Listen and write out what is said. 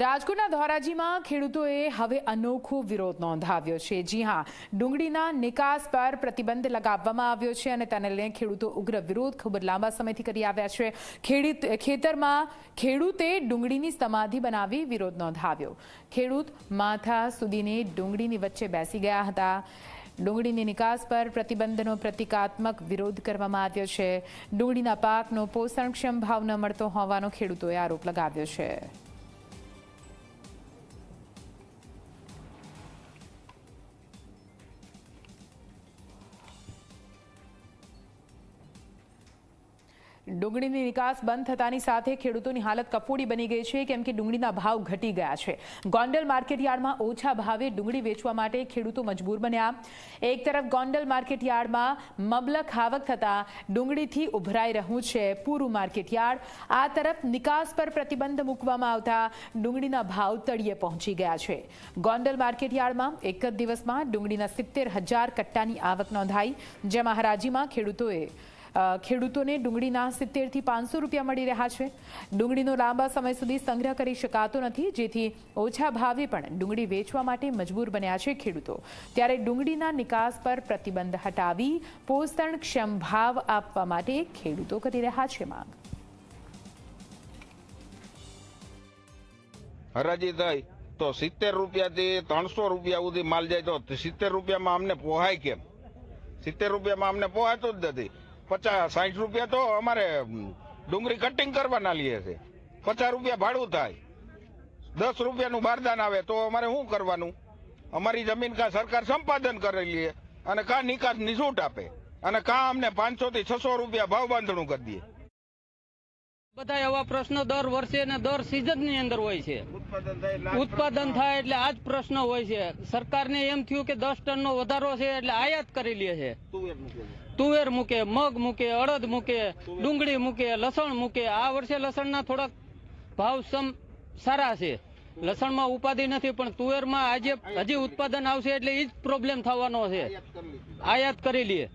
રાજકોટના ધોરાજીમાં ખેડૂતોએ હવે અનોખો વિરોધ નોંધાવ્યો છે. જી હા, ડુંગળીના નિકાસ પર પ્રતિબંધ લગાવવામાં આવ્યો છે અને તેને લઈને ખેડૂતો ઉગ્ર વિરોધ ખૂબ લાંબા સમયથી કરી આવ્યા છે. ખેડૂત, ખેતરમાં ખેડૂતે ડુંગળીની સમાધિ બનાવી વિરોધ નોંધાવ્યો. ખેડૂત માથા સુધીની ડુંગળીની વચ્ચે બેસી ગયા હતા. ડુંગળીની નિકાસ પર પ્રતિબંધનો પ્રતિકાત્મક વિરોધ કરવામાં આવ્યો છે. ડુંગળીના પાકનો પોષણક્ષમ ભાવ ન મળતો હોવાનો ખેડૂતોએ આરોપ લગાવ્યો છે. ડુંગળીની નિકાસ બંધ થતાની સાથે ખેડૂતોની હાલત કફોડી બની ગઈ છે, કેમ કે ડુંગળીના ભાવ ઘટી ગયા છે. ગોંડલ માર્કેટયાર્ડમાં ઓછા ભાવે ડુંગળી વેચવા માટે ખેડૂતો મજબૂર બન્યા. એક તરફ ગોંડલ માર્કેટયાર્ડમાં મબલક આવક થતાં ડુંગળીથી ઉભરાઈ રહ્યું છે પૂરું માર્કેટયાર્ડ આ તરફ નિકાસ પર પ્રતિબંધ મૂકવામાં આવતા ડુંગળીના ભાવ તળિયે પહોંચી ગયા છે. ગોંડલ માર્કેટયાર્ડમાં એક જ દિવસમાં ડુંગળીના સિત્તેર હજાર કટ્ટાની આવક નોંધાઈ, જેમાં હરાજીમાં ખેડૂતોએ ખેડૂતોને ડુંગળીના સિત્તેરથી પાંચસો રૂપિયા મળી રહ્યા છે. ડુંગળીનો લાંબા સમય સુધી સંગ્રહ કરી શકાતો નથી, જેથી ઓછા ભાવે પણ ડુંગળી વેચવા માટે મજબૂર બન્યા છે ખેડૂતો. ત્યારે ડુંગળીના નિકાસ પર પ્રતિબંધ હટાવી પોષણક્ષમ ભાવ આપવા માટે ખેડૂતો કરી રહ્યા છે માંગ. હરાજી થઈ, તો સિત્તેર રૂપિયાથી ત્રણસો રૂપિયા સુધી માલ જાય તો સિત્તેર રૂપિયામાં અમને પોહાય કેમ? સિત્તેર રૂપિયામાં અમને પોહાતો જ નથી. પચાસ સાઠ રૂપિયા તો અમારે ડુંગળી કટિંગ કરવાના લઈએ છે. પચાસ રૂપિયા ભાડું થાય. દસ રૂપિયાનું બારદાન આવે તો અમારે શું કરવાનું? અમારી જમીન કા સરકાર સંપાદન કરેલી છે અને કા નિકાસની છૂટ આપે અને કા અમને પાંચસો થી છસો રૂપિયા ભાવ બાંધણું કરી દે. બધા એવા પ્રશ્નો દર વર્ષે અને દર સિઝનની અંદર હોય છે. ઉત્પાદન થાય એટલે આ જ પ્રશ્ન. હોય છે. સરકારને એમ થયું કે દસ ટન નો વધારો છે એટલે આયાત કરી લે છે. તુવેર મૂકે મગ મૂકે અડદ મૂકે ડુંગળી મૂકે લસણ મૂકે. આ વર્ષે લસણના થોડાક ભાવ સમ સારા છે. લસણમાં ઉપાધિ નથી પણ તુવેરમાં આજે હજી ઉત્પાદન આવશે એટલે એ જ પ્રોબ્લેમ થવાનો છે. આયાત કરી લઈએ